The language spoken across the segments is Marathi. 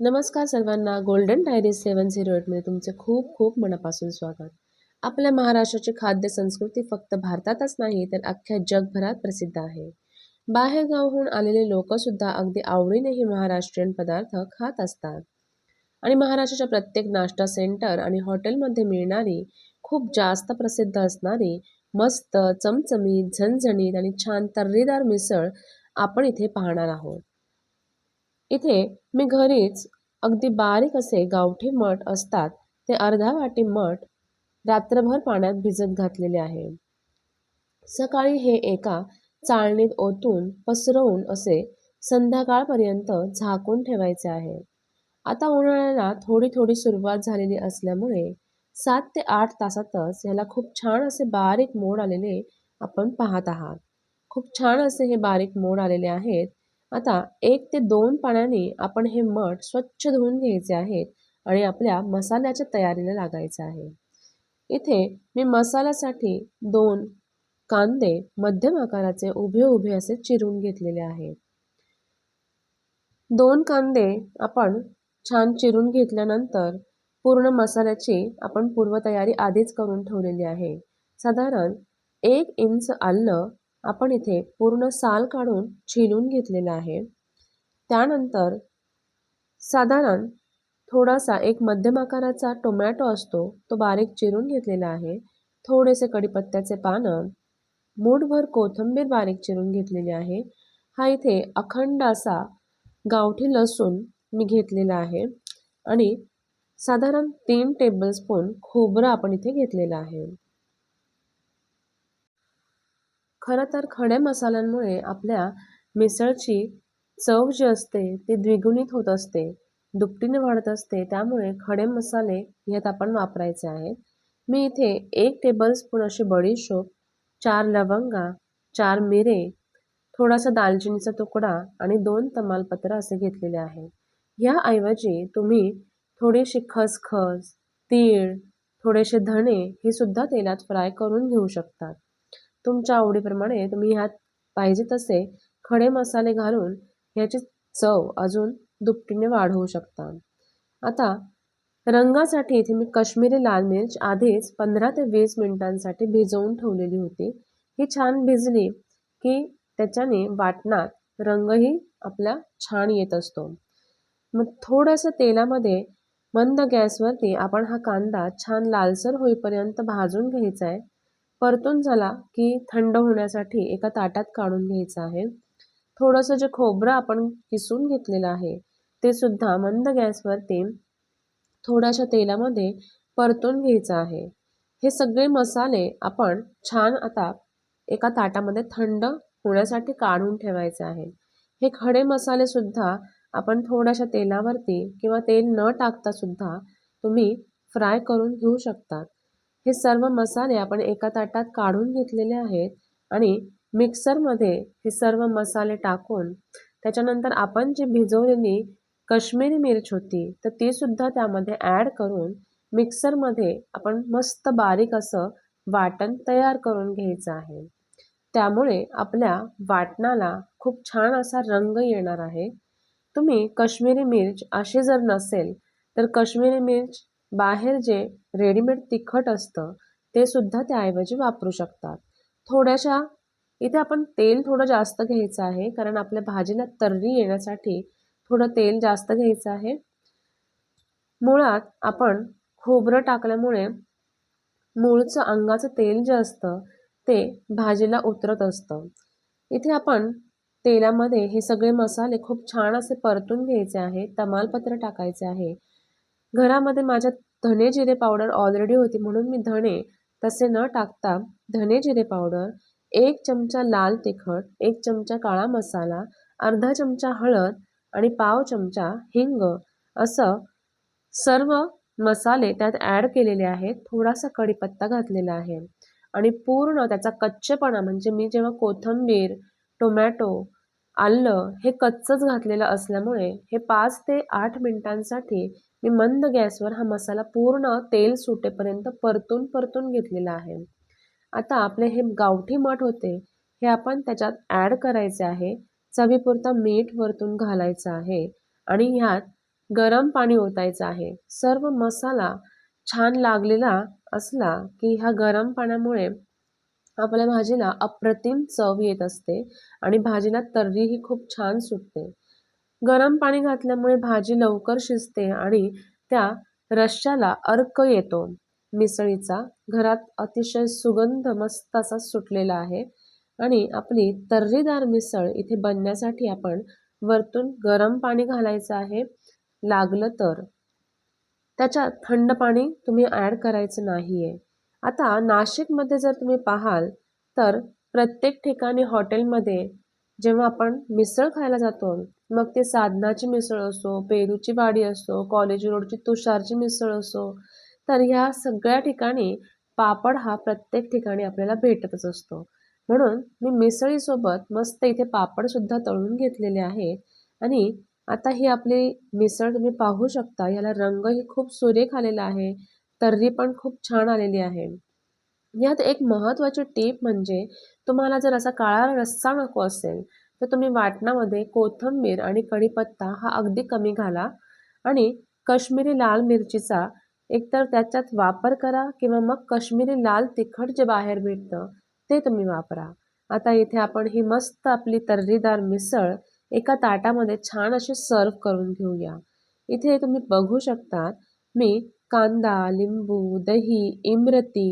नमस्कार सर्वांना गोल्डन डायरी सेवन झिरो एटमध्ये तुमचे खूप खूप मनापासून स्वागत. आपल्या महाराष्ट्राची खाद्य संस्कृती फक्त भारतातच नाही तर अख्ख्या जगभरात प्रसिद्ध आहे. बाहेरगावहून आलेले लोकसुद्धा अगदी आवडीने हे महाराष्ट्रीयन पदार्थ खात असतात. आणि महाराष्ट्राच्या प्रत्येक नाश्ता सेंटर आणि हॉटेलमध्ये मिळणारी खूप जास्त प्रसिद्ध असणारी मस्त चमचमीत झणझणीत आणि छान तर्रीदार मिसळ आपण इथे पाहणार आहोत. इथे मी घरीच अगदी बारीक असे गावठी मठ असतात. ते अर्धा वाटी मठ रात्रभर पाण्यात भिजत घातलेले आहे. सकाळी हे एका चाळणीत ओतून पसरवून असे संध्याकाळपर्यंत झाकून ठेवायचे आहे. आता उन्हाळ्याला थोडी थोडी सुरुवात झालेली असल्यामुळे सात ते आठ तासातच ह्याला खूप छान असे बारीक मोड आलेले आपण पाहत आहात. खूप छान असे हे बारीक मोड आलेले आहेत. आता एक ते दोन पाण्याने आपण हे मठ स्वच्छ धुवून घ्यायचे आहेत आणि आपल्या मसाल्याच्या तयारीला लागायचं आहे. इथे मी मसाल्यासाठी दोन कांदे मध्यम आकाराचे उभे उभे असे चिरून घेतलेले आहेत. दोन कांदे आपण छान चिरून घेतल्यानंतर पूर्ण मसाल्याची आपण पूर्वतयारी आधीच करून ठेवलेली आहे. साधारण एक इंच आलं आपण इथे पूर्ण साल काढून छिलून घेतलेलं आहे. त्यानंतर साधारण थोडासा एक मध्यम आकाराचा टोमॅटो असतो तो बारीक चिरून घेतलेला आहे. थोडेसे कडीपत्त्याचे पानं मूठभर कोथिंबीर बारीक चिरून घेतलेली आहे. हा इथे अखंड असा गावठी लसूण मी घेतलेला आहे आणि साधारण तीन टेबलस्पून खोबरं आपण इथे घेतलेलं आहे. खरं तर खड्या मसाल्यांमुळे आपल्या मिसळची चव जी असते ती द्विगुणित होत असते दुपटीने वाढत असते. त्यामुळे खडे मसाले यात आपण वापरायचे आहेत. मी इथे एक टेबलस्पून अशी बडीशोप चार लवंगा चार मिरे थोडासा दालचिनीचा तुकडा आणि दोन तमालपत्र असे घेतलेले आहे. ह्याऐवजी तुम्ही थोडीशी खसखस तीळ थोडेसे धणे हे सुद्धा तेलात फ्राय करून घेऊ शकतात. तुमच्या आवडीप्रमाणे तुम्ही ह्यात पाहिजे तसे खडे मसाले घालून ह्याची चव अजून दुपटीने वाढवू शकता. आता रंगासाठी इथे मी कश्मीरी लाल मिर्च आधीच पंधरा ते वीस मिनिटांसाठी भिजवून ठेवलेली होती. ही छान भिजली की त्याच्याने वाटणात रंगही आपला छान येत असतो. मग थोडंसं तेलामध्ये मंद गॅसवरती आपण हा कांदा छान लालसर होईपर्यंत भाजून घ्यायचा आहे. परतून झाला की थंड होण्यासाठी एका ताटात काढून घ्यायचं आहे. थोडंसं जे खोबरं आपण किसून घेतलेलं आहे ते सुद्धा मंद गॅसवरती थोड्याशा तेलामध्ये परतून घ्यायचं आहे. हे सगळे मसाले आपण छान आता एका ताटामध्ये थंड होण्यासाठी काढून ठेवायचे आहे. हे खडे मसाले सुद्धा आपण थोड्याशा तेलावरती किंवा तेल न टाकता सुद्धा तुम्ही फ्राय करून घेऊ शकतात हे सर्व मसाले आपण एका ताटात काढून घेतलेले आहेत आणि मिक्सरमध्ये हे सर्व मसाले टाकून त्याच्यानंतर आपण जी भिजवलेली कश्मीरी मिरच होती तर तीसुद्धा त्यामध्ये ॲड करून मिक्सरमध्ये आपण मस्त बारीक असं वाटण तयार करून घ्यायचं आहे. त्यामुळे आपल्या वाटणाला खूप छान असा रंग येणार आहे. तुम्ही कश्मीरी मिर्च अशी जर नसेल तर कश्मीरी मिर्च बाहेर जे रेडीमेड तिखट असतं ते सुद्धा त्याऐवजी वापरू शकतात. थोड्याशा इथे आपण तेल थोडं जास्त घ्यायचं आहे कारण आपल्या भाजीला तर्री येण्यासाठी थोडं तेल जास्त घ्यायचं आहे. मुळात आपण खोबरं टाकल्यामुळे मूळचं अंगाचं तेल जे असतं ते भाजीला उतरत असतं. इथे आपण तेलामध्ये हे सगळे मसाले खूप छान असे परतून घ्यायचे आहे तमालपत्र टाकायचे आहे. घरामध्ये माझ्या धने जिरे पावडर ऑलरेडी होती म्हणून मी धणे तसे न टाकता धने जिरे पावडर एक चमचा लाल तिखट एक चमचा काळा मसाला अर्धा चमचा हळद आणि पाव चमचा हिंग असं सर्व मसाले त्यात ॲड केलेले आहेत. थोडासा कढीपत्ता घातलेला आहे आणि पूर्ण त्याचा कच्चेपणा म्हणजे मी जेव्हा कोथंबीर टोमॅटो आलं हे कच्चंच घातलेलं असल्यामुळे हे पाच ते आठ मिनिटांसाठी मी मंद गॅसवर हा मसाला पूर्ण तेल सुटेपर्यंत परतून परतून घेतलेला आहे. आता आपले हे गावठी मठ होते हे आपण त्याच्यात ॲड करायचे आहे. चवीपुरता मीठ वरतून घालायचं आहे आणि ह्यात गरम पाणी ओतायचं आहे. सर्व मसाला छान लागलेला असला की ह्या गरम पाण्यामुळे आपल्या भाजीला अप्रतिम चव येत असते आणि भाजीला तर्रीही खूप छान सुटते. गरम पाणी घातल्यामुळे भाजी लवकर शिजते आणि त्या रश्श्याला अर्क येतो. मिसळीचा घरात अतिशय सुगंध मस्त असा सुटलेला आहे आणि आपली तर्रीदार मिसळ इथे बनण्यासाठी आपण वरतून गरम पाणी घालायचं आहे. लागलं तर. त्याच्यात थंड पाणी तुम्ही ॲड करायचं नाही आहे आता नाशिकमध्ये जर तुम्ही पाहाल तर प्रत्येक ठिकाणी हॉटेलमध्ये जेव्हा आपण मिसळ खायला जातो मग ते साधनाची मिसळ असो पेरूची वाडी असो कॉलेज रोडची तुषारची मिसळ असो तर ह्या सगळ्या ठिकाणी पापड हा प्रत्येक ठिकाणी आपल्याला भेटतच असतो. म्हणून मी मिसळीसोबत मस्त इथे पापडसुद्धा तळून घेतलेले आहे. आणि आता ही आपली मिसळ तुम्ही पाहू शकता याला रंगही खूप सुरेख आलेला आहे तर्री पण खूप छान आलेली आहे. यात एक महत्त्वाची टीप म्हणजे तुम्हाला जर असा काळा रस्सा नको असेल तर तुम्ही वाटणामध्ये कोथिंबीर आणि कढीपत्ता हा अगदी कमी घाला आणि कश्मीरी लाल मिरचीचा एकतर त्याच्यात वापर करा किंवा मग कश्मीरी लाल तिखट जे बाहेर भेटतं ते तुम्ही वापरा. आता इथे आपण ही मस्त आपली तर्रीदार मिसळ एका ताटामध्ये छान अशी सर्व करून घेऊया. इथे तुम्ही बघू शकता मी कांदा लिंबू दही इमरती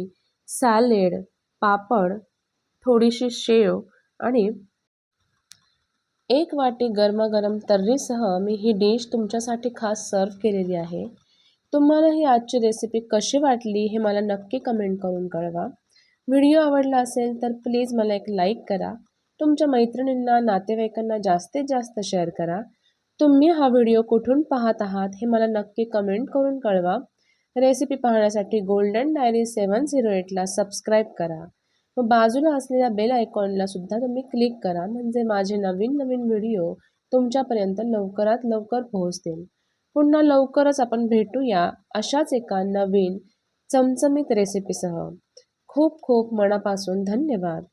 सॅलेड पापड थोडीशी शेव आणि एक वाटी गरमागरम तर्रीसह मी ही डिश तुमच्यासाठी खास सर्व केलेली आहे. तुम्हाला ही आजची रेसिपी कशी वाटली हे मला नक्की कमेंट करून कळवा. व्हिडिओ आवडला असेल तर प्लीज मला एक लाईक करा. तुमच्या मैत्रिणींना नातेवाईकांना जास्तीत जास्त शेअर करा. तुम्ही हा व्हिडिओ कुठून पाहत आहात हे मला नक्की कमेंट करून कळवा. रेसिपी पाहण्यासाठी गोल्डन डायरी सेवन झिरो एटला सबस्क्राईब करा. व बाजूला असलेल्या बेल आयकॉनला सुद्धा तुम्ही क्लिक करा म्हणजे माझे नवीन नवीन व्हिडिओ तुमच्यापर्यंत लवकरात लवकर पोहोचतील. पुन्हा लवकरच आपण भेटूया अशाच एका नवीन चमचमीत रेसिपीसह. खूप खूप मनापासून धन्यवाद.